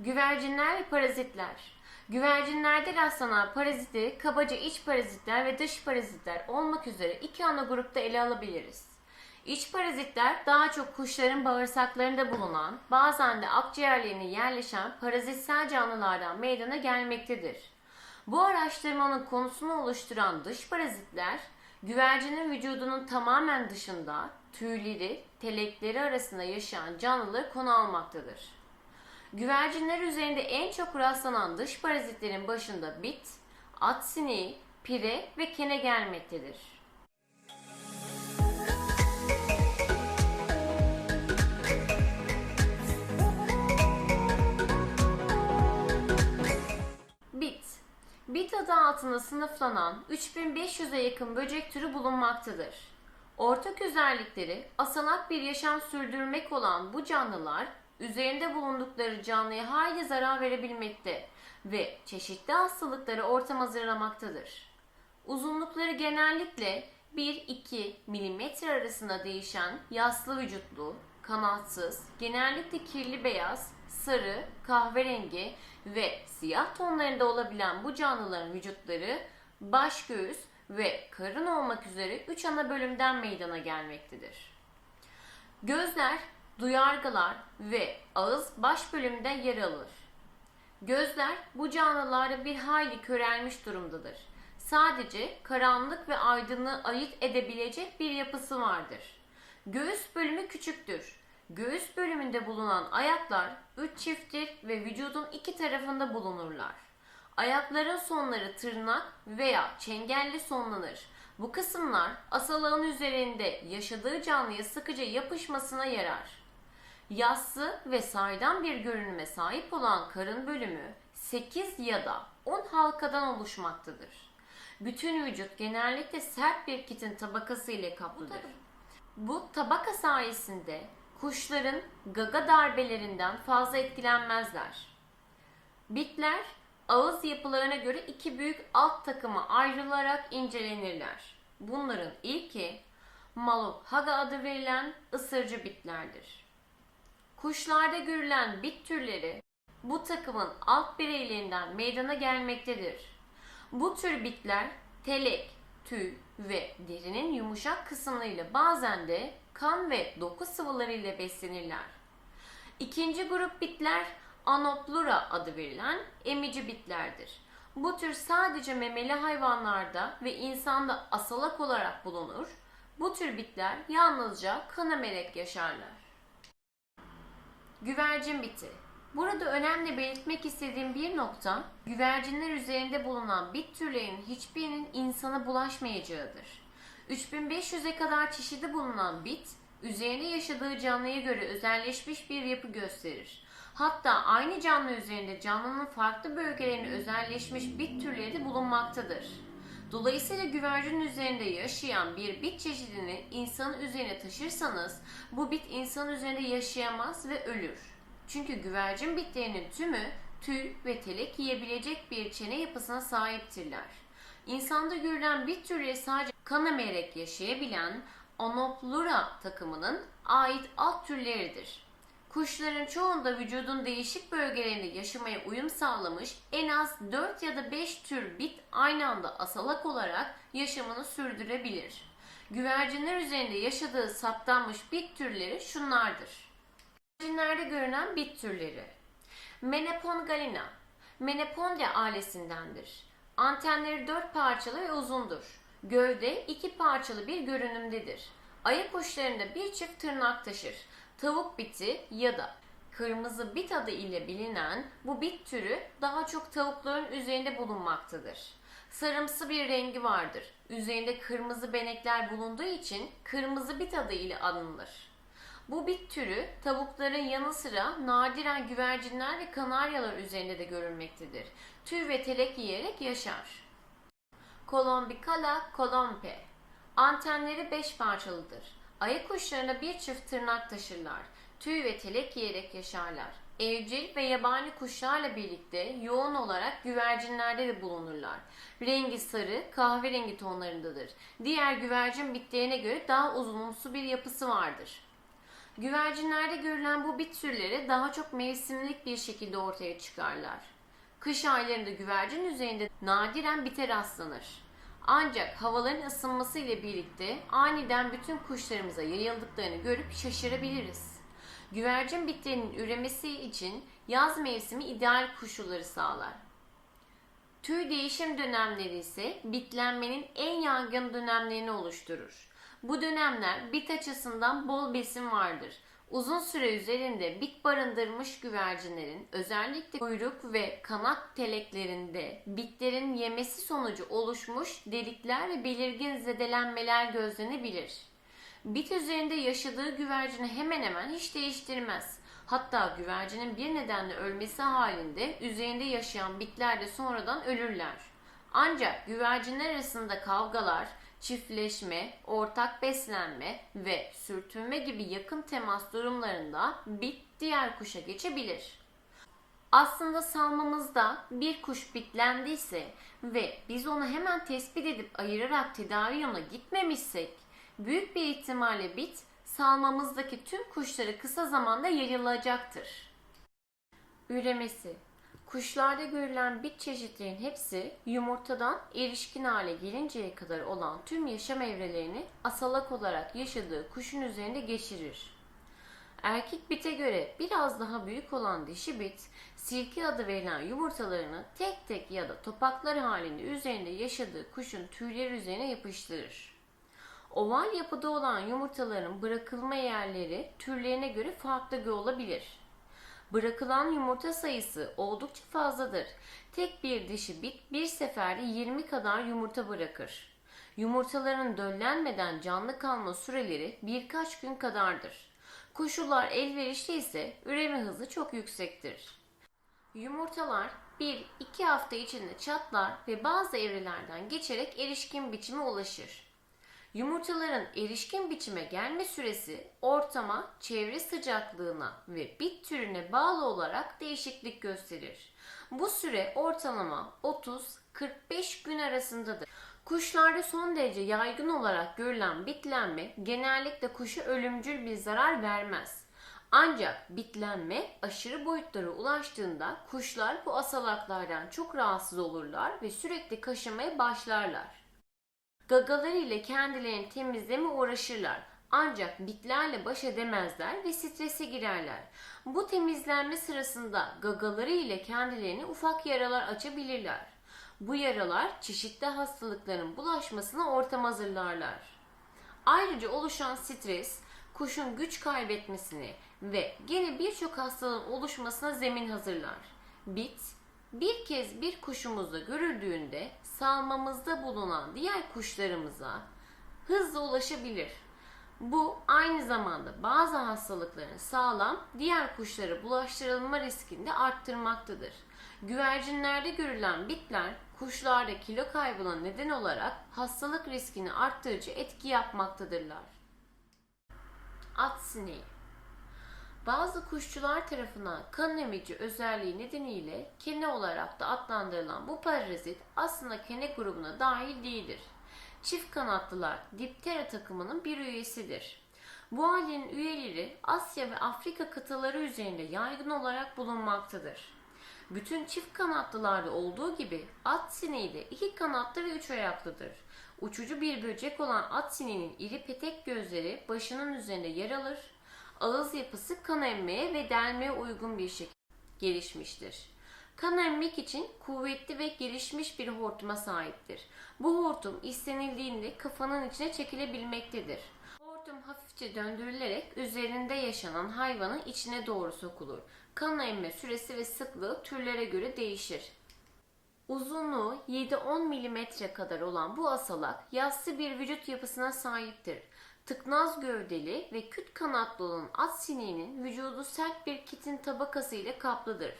Güvercinler ve parazitler. Güvercinlerde rastlanan parazitleri kabaca iç parazitler ve dış parazitler olmak üzere iki ana grupta ele alabiliriz. İç parazitler daha çok kuşların bağırsaklarında bulunan, bazen de akciğerlerine yerleşen parazitsel canlılardan meydana gelmektedir. Bu araştırmanın konusunu oluşturan dış parazitler, güvercinin vücudunun tamamen dışında tüyleri, telekleri arasında yaşayan canlıları konu almaktadır. Güvercinler üzerinde en çok rastlanan dış parazitlerin başında bit, at sineği, pire ve kene gelmektedir. Bit. Bit adı altında sınıflanan 3500'e yakın böcek türü bulunmaktadır. Ortak özellikleri asalak bir yaşam sürdürmek olan bu canlılar üzerinde bulundukları canlıya hayli zarar verebilmekte ve çeşitli hastalıkları ortam hazırlamaktadır. Uzunlukları genellikle 1-2 mm arasında değişen yaslı vücutlu, kanatsız, genellikle kirli beyaz, sarı, kahverengi ve siyah tonlarında olabilen bu canlıların vücutları baş göğüs ve karın olmak üzere 3 ana bölümden meydana gelmektedir. Gözler, duyargılar ve ağız baş bölümünde yer alır. Gözler bu canlılarda bir hayli körelmiş durumdadır. Sadece karanlık ve aydınlığı ayırt edebilecek bir yapısı vardır. Göğüs bölümü küçüktür. Göğüs bölümünde bulunan ayaklar üç çifttir ve vücudun iki tarafında bulunurlar. Ayakların sonları tırnak veya çengelli sonlanır. Bu kısımlar asalağın üzerinde yaşadığı canlıya sıkıca yapışmasına yarar. Yassı ve saydam bir görünüme sahip olan karın bölümü 8 ya da 10 halkadan oluşmaktadır. Bütün vücut genellikle sert bir kitin tabakası ile kaplıdır. Bu tabaka sayesinde kuşların gaga darbelerinden fazla etkilenmezler. Bitler ağız yapılarına göre iki büyük alt takıma ayrılarak incelenirler. Bunların ilki Malophaga adı verilen ısırcı bitlerdir. Kuşlarda görülen bit türleri bu takımın alt bireylerinden meydana gelmektedir. Bu tür bitler telek, tüy ve derinin yumuşak kısımlarıyla bazen de kan ve doku sıvılarıyla beslenirler. İkinci grup bitler Anoplura adı verilen emici bitlerdir. Bu tür sadece memeli hayvanlarda ve insanda asalak olarak bulunur. Bu tür bitler yalnızca kan emerek yaşarlar. Güvercin biti. Burada önemli belirtmek istediğim bir nokta, güvercinler üzerinde bulunan bit türlerinin hiçbirinin insana bulaşmayacağıdır. 3500'e kadar çeşidi bulunan bit, üzerinde yaşadığı canlıya göre özelleşmiş bir yapı gösterir. Hatta aynı canlı üzerinde canlının farklı bölgelerine özelleşmiş bit türleri de bulunmaktadır. Dolayısıyla güvercinin üzerinde yaşayan bir bit çeşidini insanın üzerine taşırsanız bu bit insanın üzerinde yaşayamaz ve ölür. Çünkü güvercin bitlerinin tümü tüy ve telek yiyebilecek bir çene yapısına sahiptirler. İnsanda görülen bit türleri sadece kan emerek yaşayabilen Anoplura takımının ait alt türleridir. Kuşların çoğunda vücudun değişik bölgelerinde yaşamaya uyum sağlamış en az 4 ya da 5 tür bit aynı anda asalak olarak yaşamını sürdürebilir. Güvercinler üzerinde yaşadığı saptanmış bit türleri şunlardır. Güvercinlerde görünen bit türleri. Menepongalina, Menepondia ailesindendir. Antenleri dört parçalı ve uzundur. Gövde iki parçalı bir görünümdedir. Ayak uçlarında bir çift tırnak taşır. Tavuk biti ya da kırmızı bit adı ile bilinen bu bit türü daha çok tavukların üzerinde bulunmaktadır. Sarımsı bir rengi vardır. Üzerinde kırmızı benekler bulunduğu için kırmızı bit adı ile anılır. Bu bit türü tavukların yanı sıra nadiren güvercinler ve kanaryalar üzerinde de görülmektedir. Tüy ve telek yiyerek yaşar. Colombicala colompe. Antenleri beş parçalıdır. Ayak uçlarına bir çift tırnak taşırlar. Tüy ve telek yiyerek yaşarlar. Evcil ve yabani kuşlarla birlikte yoğun olarak güvercinlerde de bulunurlar. Rengi sarı, kahverengi tonlarındadır. Diğer güvercin bitlerine göre daha uzunumsu bir yapısı vardır. Güvercinlerde görülen bu bit türleri daha çok mevsimlik bir şekilde ortaya çıkarlar. Kış aylarında güvercin üzerinde nadiren bite rastlanır. Ancak havaların ısınması ile birlikte aniden bütün kuşlarımıza yayıldıklarını görüp şaşırabiliriz. Güvercin bitlerinin üremesi için yaz mevsimi ideal koşulları sağlar. Tüy değişim dönemleri ise bitlenmenin en yaygın dönemlerini oluşturur. Bu dönemler bit açısından bol besin vardır. Uzun süre üzerinde bit barındırmış güvercinlerin özellikle kuyruk ve kanat teleklerinde bitlerin yemesi sonucu oluşmuş delikler ve belirgin zedelenmeler gözlenebilir. Bit üzerinde yaşadığı güvercini hemen hemen hiç değiştirmez. Hatta güvercinin bir nedenle ölmesi halinde üzerinde yaşayan bitler de sonradan ölürler. Ancak güvercinler arasında kavgalar, çiftleşme, ortak beslenme ve sürtünme gibi yakın temas durumlarında bit diğer kuşa geçebilir. Aslında salmamızda bir kuş bitlendiyse ve biz onu hemen tespit edip ayırarak tedavi yoluna gitmemişsek büyük bir ihtimalle bit salmamızdaki tüm kuşları kısa zamanda yayılacaktır. Üremesi Kuşlarda görülen bit çeşitlerinin hepsi yumurtadan erişkin hale gelinceye kadar olan tüm yaşam evrelerini asalak olarak yaşadığı kuşun üzerinde geçirir. Erkek bite göre biraz daha büyük olan dişi bit, silki adı verilen yumurtalarını tek tek ya da topaklar halinde üzerinde yaşadığı kuşun tüyleri üzerine yapıştırır. Oval yapıda olan yumurtaların bırakılma yerleri türlerine göre farklı olabilir. Bırakılan yumurta sayısı oldukça fazladır. Tek bir dişi bit bir seferde 20 kadar yumurta bırakır. Yumurtaların döllenmeden canlı kalma süreleri birkaç gün kadardır. Koşullar elverişli ise üreme hızı çok yüksektir. Yumurtalar 1-2 hafta içinde çatlar ve bazı evrelerden geçerek erişkin biçime ulaşır. Yumurtaların erişkin biçime gelme süresi ortama, çevre sıcaklığına ve bit türüne bağlı olarak değişiklik gösterir. Bu süre ortalama 30-45 gün arasındadır. Kuşlarda son derece yaygın olarak görülen bitlenme genellikle kuşa ölümcül bir zarar vermez. Ancak bitlenme aşırı boyutlara ulaştığında kuşlar bu asalaklardan çok rahatsız olurlar ve sürekli kaşımaya başlarlar. Gagaları ile kendilerini temizleme uğraşırlar. Ancak bitlerle baş edemezler ve strese girerler. Bu temizlenme sırasında gagaları ile kendilerini ufak yaralar açabilirler. Bu yaralar çeşitli hastalıkların bulaşmasına ortam hazırlarlar. Ayrıca oluşan stres kuşun güç kaybetmesini ve gene birçok hastalığın oluşmasına zemin hazırlar. Bit bir kez bir kuşumuzda görüldüğünde salmamızda bulunan diğer kuşlarımıza hızla ulaşabilir. Bu aynı zamanda bazı hastalıkların sağlam diğer kuşlara bulaştırılma riskini de arttırmaktadır. Güvercinlerde görülen bitler kuşlarda kilo kaybına neden olarak hastalık riskini arttırıcı etki yapmaktadırlar. At sineği bazı kuşçular tarafından kan emici özelliği nedeniyle kene olarak da adlandırılan bu parazit aslında kene grubuna dahil değildir. Çift kanatlılar Diptera takımının bir üyesidir. Bu ailenin üyeleri Asya ve Afrika kıtaları üzerinde yaygın olarak bulunmaktadır. Bütün çift kanatlılarda olduğu gibi at sineği de iki kanatlı ve üç ayaklıdır. Uçucu bir böcek olan at sineğinin iri petek gözleri başının üzerinde yer alır ağız yapısı kan emmeye ve delmeye uygun bir şekilde gelişmiştir. Kan emmek için kuvvetli ve gelişmiş bir hortuma sahiptir. Bu hortum istenildiğinde kafanın içine çekilebilmektedir. Hortum hafifçe döndürülerek üzerinde yaşanan hayvanın içine doğru sokulur. Kan emme süresi ve sıklığı türlere göre değişir. Uzunluğu 7-10 mm kadar olan bu asalak yassı bir vücut yapısına sahiptir. Tıknaz gövdeli ve küt kanatlı olan at sineğinin vücudu sert bir kitin tabakası ile kaplıdır.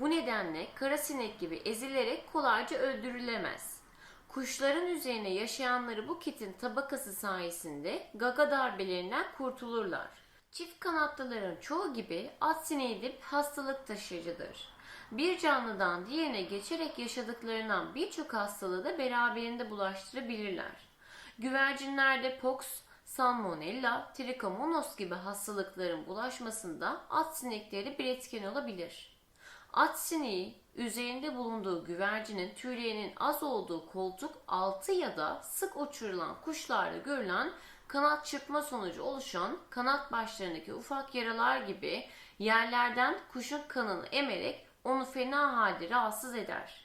Bu nedenle kara sinek gibi ezilerek kolayca öldürülemez. Kuşların üzerine yaşayanları bu kitin tabakası sayesinde gaga darbelerinden kurtulurlar. Çift kanatlıların çoğu gibi at sineği de hastalık taşıyıcıdır. Bir canlıdan diğerine geçerek yaşadıklarından birçok hastalığı da beraberinde bulaştırabilirler. Güvercinlerde pox, Salmonella, Trichomonas gibi hastalıkların bulaşmasında at sinekleri bir etken olabilir. At sineği üzerinde bulunduğu güvercinin tüylerinin az olduğu koltuk altı ya da sık uçurulan kuşlarda görülen kanat çırpma sonucu oluşan kanat başlarındaki ufak yaralar gibi yerlerden kuşun kanını emerek onu fena halde rahatsız eder.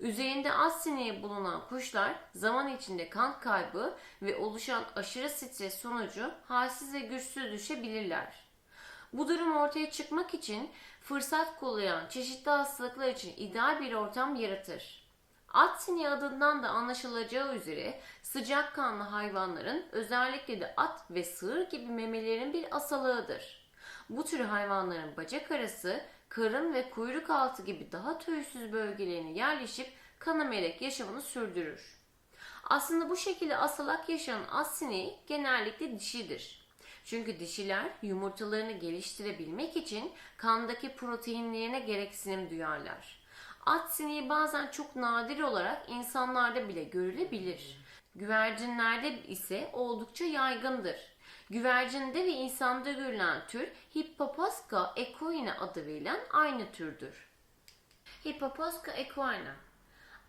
Üzerinde az sineği bulunan kuşlar zaman içinde kan kaybı ve oluşan aşırı stres sonucu halsiz ve güçsüz düşebilirler. Bu durum ortaya çıkmak için fırsat kollayan çeşitli hastalıklar için ideal bir ortam yaratır. At sineği adından da anlaşılacağı üzere sıcakkanlı hayvanların özellikle de at ve sığır gibi memelerin bir asalığıdır. Bu tür hayvanların bacak arası, karın ve kuyruk altı gibi daha tüysüz bölgelerine yerleşip kan emerek yaşamını sürdürür. Aslında bu şekilde asalak yaşayan at sineği genellikle dişidir. Çünkü dişiler yumurtalarını geliştirebilmek için kandaki proteinlerine gereksinim duyarlar. At sineği bazen çok nadir olarak insanlarda bile görülebilir. Güvercinlerde ise oldukça yaygındır. Güvercinde ve insanda görülen tür Hippoposca equina adı verilen aynı türdür. Hippoposca equina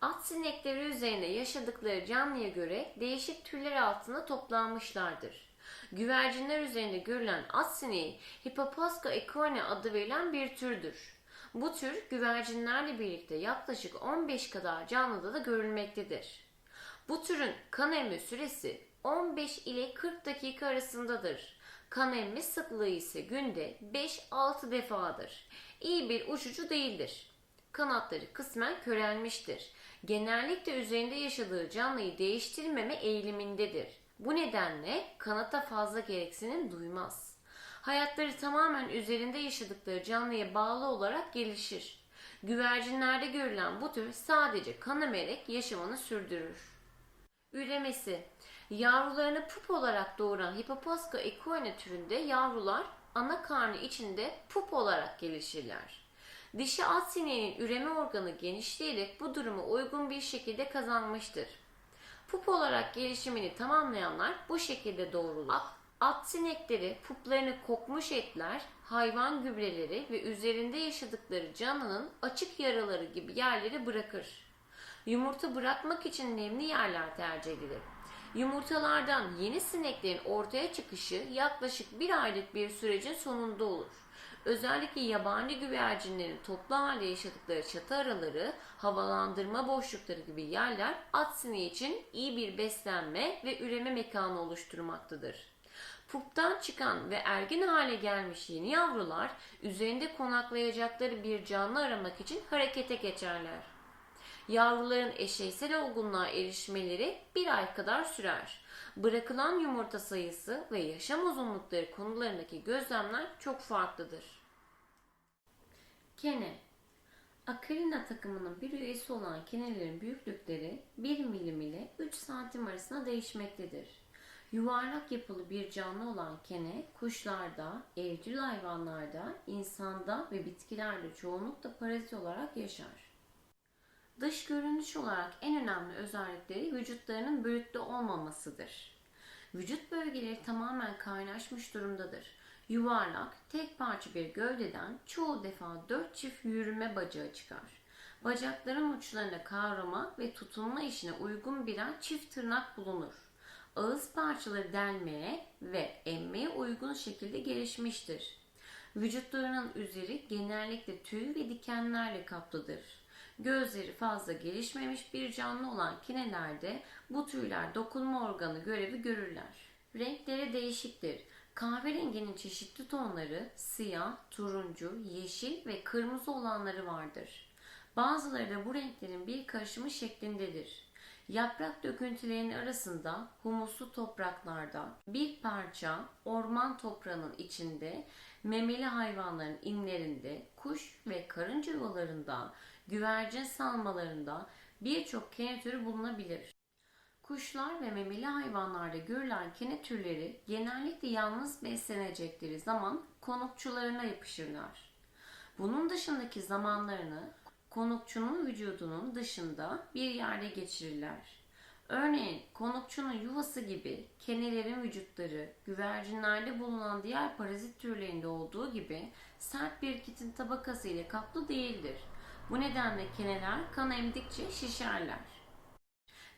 At sinekleri üzerinde yaşadıkları canlıya göre değişik türler altında toplanmışlardır. Güvercinler üzerinde görülen at sineği Hippoposca equina adı verilen bir türdür. Bu tür güvercinlerle birlikte yaklaşık 15 kadar canlıda da görülmektedir. Bu türün kan emme süresi 15 ile 40 dakika arasındadır. Kan emme sıklığı ise günde 5-6 defadır. İyi bir uçucu değildir. Kanatları kısmen körelmiştir. Genellikle üzerinde yaşadığı canlıyı değiştirmeme eğilimindedir. Bu nedenle kanata fazla gereksinim duymaz. Hayatları tamamen üzerinde yaşadıkları canlıya bağlı olarak gelişir. Güvercinlerde görülen bu tür sadece kan emerek yaşamını sürdürür. Üremesi Yavrularını pup olarak doğuran Hippoposca equina türünde yavrular ana karnı içinde pup olarak gelişirler. Dişi at sineğinin üreme organı genişleyerek bu durumu uygun bir şekilde kazanmıştır. Pup olarak gelişimini tamamlayanlar bu şekilde doğrulur. At, at sinekleri puplarını kokmuş etler, hayvan gübreleri ve üzerinde yaşadıkları canlının açık yaraları gibi yerleri bırakır. Yumurta bırakmak için nemli yerler tercih edilir. Yumurtalardan yeni sineklerin ortaya çıkışı yaklaşık bir aylık bir sürecin sonunda olur. Özellikle yabani güvercinlerin toplu halde yaşadıkları çatı araları, havalandırma boşlukları gibi yerler at sineği için iyi bir beslenme ve üreme mekanı oluşturmaktadır. Puptan çıkan ve ergin hale gelmiş yeni yavrular üzerinde konaklayacakları bir canlı aramak için harekete geçerler. Yavruların eşeysel olgunluğa erişmeleri bir ay kadar sürer. Bırakılan yumurta sayısı ve yaşam uzunlukları konularındaki gözlemler çok farklıdır. Kene Akarina takımının bir üyesi olan kenelerin büyüklükleri 1 milim ile 3 santim arasında değişmektedir. Yuvarlak yapılı bir canlı olan kene, kuşlarda, evcil hayvanlarda, insanda ve bitkilerde çoğunlukla parazit olarak yaşar. Dış görünüş olarak en önemli özellikleri vücutlarının bölüklü olmamasıdır. Vücut bölgeleri tamamen kaynaşmış durumdadır. Yuvarlak, tek parça bir gövdeden çoğu defa dört çift yürüme bacağı çıkar. Bacakların uçlarında kavrama ve tutunma işine uygun birer çift tırnak bulunur. Ağız parçaları delmeye ve emmeye uygun şekilde gelişmiştir. Vücutlarının üzeri genellikle tüy ve dikenlerle kaplıdır. Gözleri fazla gelişmemiş bir canlı olan kinelerde bu tüyler dokunma organı görevi görürler. Renkleri değişiktir. Kahverenginin çeşitli tonları siyah, turuncu, yeşil ve kırmızı olanları vardır. Bazıları da bu renklerin bir karışımı şeklindedir. Yaprak döküntülerinin arasında humuslu topraklarda bir parça orman toprağının içinde memeli hayvanların inlerinde, kuş ve karınca yuvalarında, güvercin salmalarında birçok kene türü bulunabilir. Kuşlar ve memeli hayvanlarda görülen kene türleri genellikle yalnız beslenecekleri zaman konukçularına yapışırlar. Bunun dışındaki zamanlarını konukçunun vücudunun dışında bir yerde geçirirler. Örneğin konukçunun yuvası gibi kenelerin vücutları, güvercinlerde bulunan diğer parazit türlerinde olduğu gibi sert bir kitin tabakası ile kaplı değildir. Bu nedenle keneler kan emdikçe şişerler.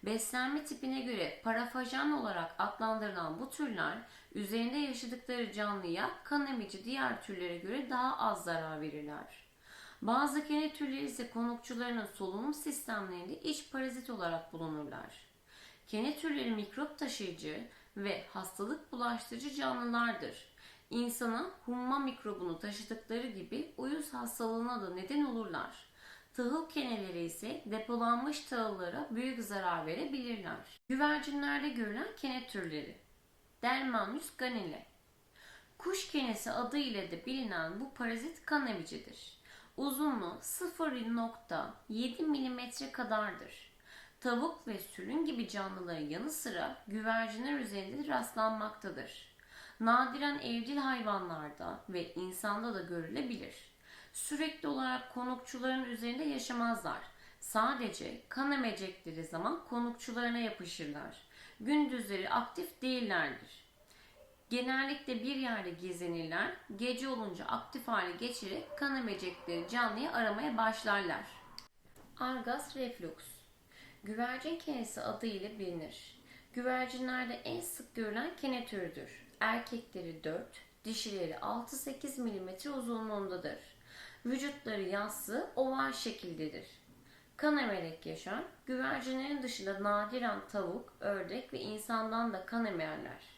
Beslenme tipine göre parafajan olarak adlandırılan bu türler üzerinde yaşadıkları canlıya kan emici diğer türlere göre daha az zarar verirler. Bazı kene türleri ise konukçularının solunum sistemlerinde iç parazit olarak bulunurlar. Kene türleri mikrop taşıyıcı ve hastalık bulaştırıcı canlılardır. İnsana humma mikrobunu taşıdıkları gibi uyuz hastalığına da neden olurlar. Tahıl keneleri ise depolanmış tahıllara büyük zarar verebilirler. Güvercinlerde görülen kene türleri. Delmanus ganile. Kuş kenesi adı ile de bilinen bu parazit kan emicidir. Uzunluğu 0.7 mm kadardır. Tavuk ve sülün gibi canlıların yanı sıra güvercinler üzerinde de rastlanmaktadır. Nadiren evcil hayvanlarda ve insanda da görülebilir. Sürekli olarak konukçuların üzerinde yaşamazlar. Sadece kan emecekleri zaman konukçularına yapışırlar. Gündüzleri aktif değillerdir. Genellikle bir yerde gezinirler. Gece olunca aktif hale geçerek kan emecekleri canlıyı aramaya başlarlar. Argas reflux Güvercin kenesi adıyla bilinir. Güvercinlerde en sık görülen kene türüdür. Erkekleri 4, dişileri 6-8 mm uzunluğundadır. Vücutları yassı, oval şekildedir. Kan emerek yaşar. Güvercinlerin dışında nadiren tavuk, ördek ve insandan da kan emerler.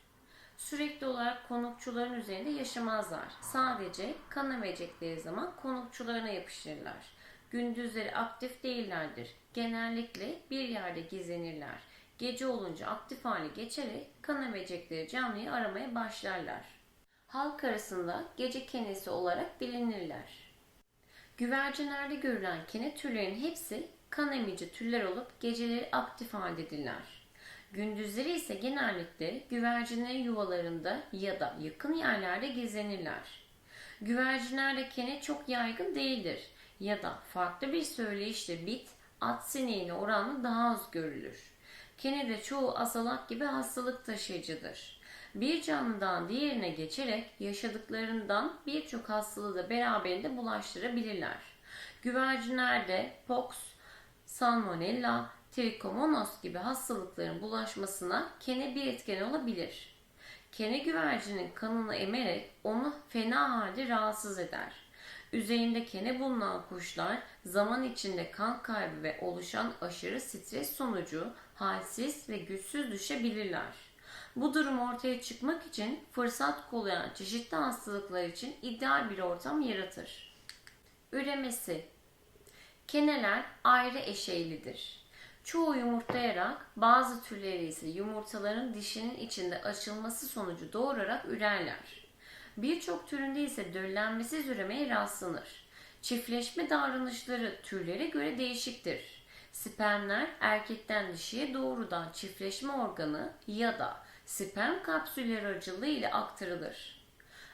Sürekli olarak konukçuların üzerinde yaşamazlar. Sadece kan emecekleri zaman konukçularına yapışırlar. Gündüzleri aktif değillerdir. Genellikle bir yerde gezinirler. Gece olunca aktif hale geçerek kan emecekleri canlıyı aramaya başlarlar. Halk arasında gece kenesi olarak bilinirler. Güvercinlerde görülen kene türlerinin hepsi kan emici türler olup geceleri aktif haldedirler. Gündüzleri ise genellikle güvercinlerin yuvalarında ya da yakın yerlerde gezinirler. Güvercinlerde kene çok yaygın değildir ya da farklı bir söyleyişle bit, at sineğine oranla daha az görülür. Kene de çoğu asalak gibi hastalık taşıyıcıdır. Bir canlıdan diğerine geçerek yaşadıklarından birçok hastalığı da beraberinde bulaştırabilirler. Güvercinlerde pox, salmonella, trikomonos gibi hastalıkların bulaşmasına kene bir etken olabilir. Kene güvercinin kanını emerek onu fena halde rahatsız eder. Üzerinde kene bulunan kuşlar zaman içinde kan kaybı ve oluşan aşırı stres sonucu halsiz ve güçsüz düşebilirler. Bu durum ortaya çıkmak için fırsat kollayan çeşitli hastalıklar için ideal bir ortam yaratır. Üremesi Keneler ayrı eşeylidir. Çoğu yumurtlayarak bazı türleri ise yumurtaların dişinin içinde açılması sonucu doğurarak ürerler. Birçok türünde ise döllenmesiz üremeye rastlanır. Çiftleşme davranışları türlere göre değişiktir. Spermler erkekten dişiye doğrudan çiftleşme organı ya da sperm kapsülleri aracılığı ile aktarılır.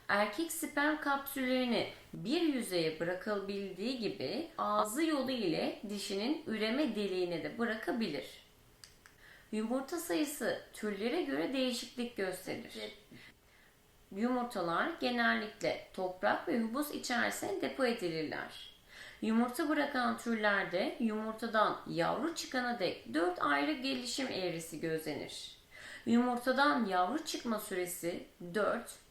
Erkek sperm kapsüllerini bir yüzeye bırakabildiği gibi ağzı yolu ile dişinin üreme deliğine de bırakabilir. Yumurta sayısı türlere göre değişiklik gösterir. Yumurtalar genellikle toprak ve humus içerisine depo edilirler. Yumurta bırakan türlerde yumurtadan yavru çıkana dek 4 ayrı gelişim eğrisi gözlenir. Yumurtadan yavru çıkma süresi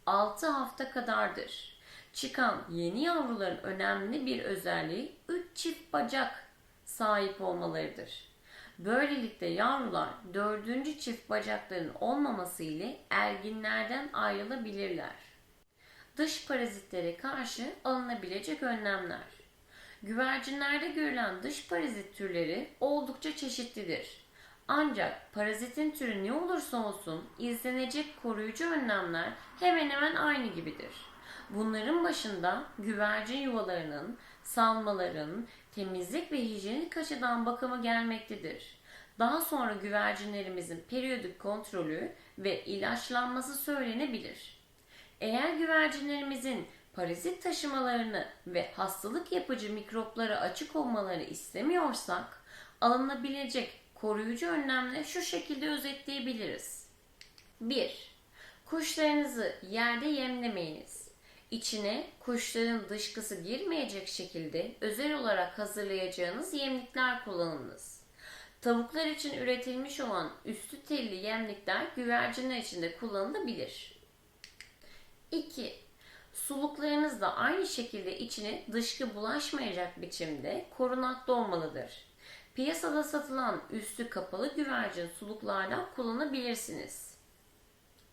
4-6 hafta kadardır. Çıkan yeni yavruların önemli bir özelliği 3 çift bacak sahip olmalarıdır. Böylelikle yavrular dördüncü çift bacakların olmaması ile erginlerden ayrılabilirler. Dış parazitlere karşı alınabilecek önlemler. Güvercinlerde görülen dış parazit türleri oldukça çeşitlidir. Ancak parazitin türü ne olursa olsun izlenecek koruyucu önlemler hemen hemen aynı gibidir. Bunların başında güvercin yuvalarının, salmaların, temizlik ve hijyenik açıdan bakımı gelmektedir. Daha sonra güvercinlerimizin periyodik kontrolü ve ilaçlanması söylenebilir. Eğer güvercinlerimizin parazit taşımalarını ve hastalık yapıcı mikroplara açık olmalarını istemiyorsak alınabilecek koruyucu önlemleri şu şekilde özetleyebiliriz. 1. Kuşlarınızı yerde yemlemeyiniz. İçine kuşların dışkısı girmeyecek şekilde özel olarak hazırlayacağınız yemlikler kullanınız. Tavuklar için üretilmiş olan üstü telli yemlikler güvercinler için de kullanılabilir. 2. Suluklarınız da aynı şekilde içine dışkı bulaşmayacak biçimde korunaklı olmalıdır. Piyasada satılan üstü kapalı güvercin suluklardan kullanabilirsiniz.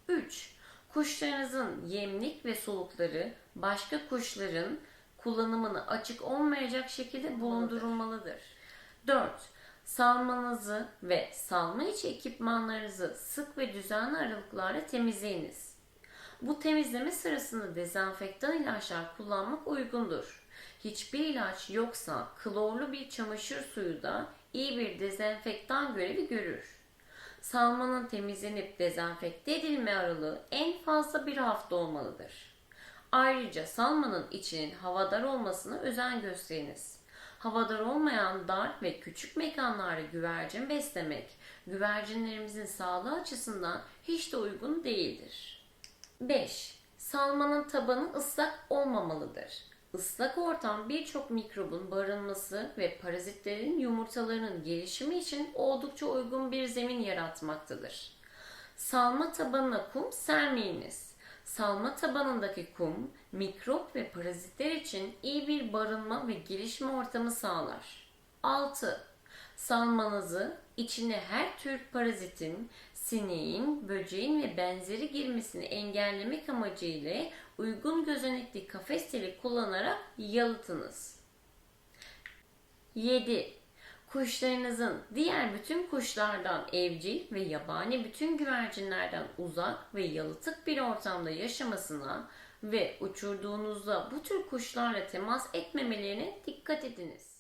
3. Kuşlarınızın yemlik ve sulukları başka kuşların kullanımını açık olmayacak şekilde bulundurulmalıdır. 4. Salmanızı ve salma içi ekipmanlarınızı sık ve düzenli aralıklarla temizleyiniz. Bu temizleme sırasında dezenfektan ilaçlar kullanmak uygundur. Hiçbir ilaç yoksa klorlu bir çamaşır suyu da iyi bir dezenfektan görevi görür. Salmanın temizlenip dezenfekte edilme aralığı en fazla bir hafta olmalıdır. Ayrıca salmanın içinin havadar olmasına özen gösteriniz. Havadar olmayan dar ve küçük mekanlarda güvercin beslemek, güvercinlerimizin sağlığı açısından hiç de uygun değildir. 5. Salmanın tabanı ıslak olmamalıdır. Islak ortam birçok mikrobun barınması ve parazitlerin yumurtalarının gelişimi için oldukça uygun bir zemin yaratmaktadır. Salma tabanına kum sermeyiniz. Salma tabanındaki kum, mikrop ve parazitler için iyi bir barınma ve gelişme ortamı sağlar. 6. Salmanızı içine her tür parazitin, sineğin, böceğin ve benzeri girmesini engellemek amacıyla uygun gözenekli kafes teli kullanarak yalıtınız. 7. Kuşlarınızın diğer bütün kuşlardan evcil ve yabani bütün güvercinlerden uzak ve yalıtık bir ortamda yaşamasına ve uçurduğunuzda bu tür kuşlarla temas etmemelerine dikkat ediniz.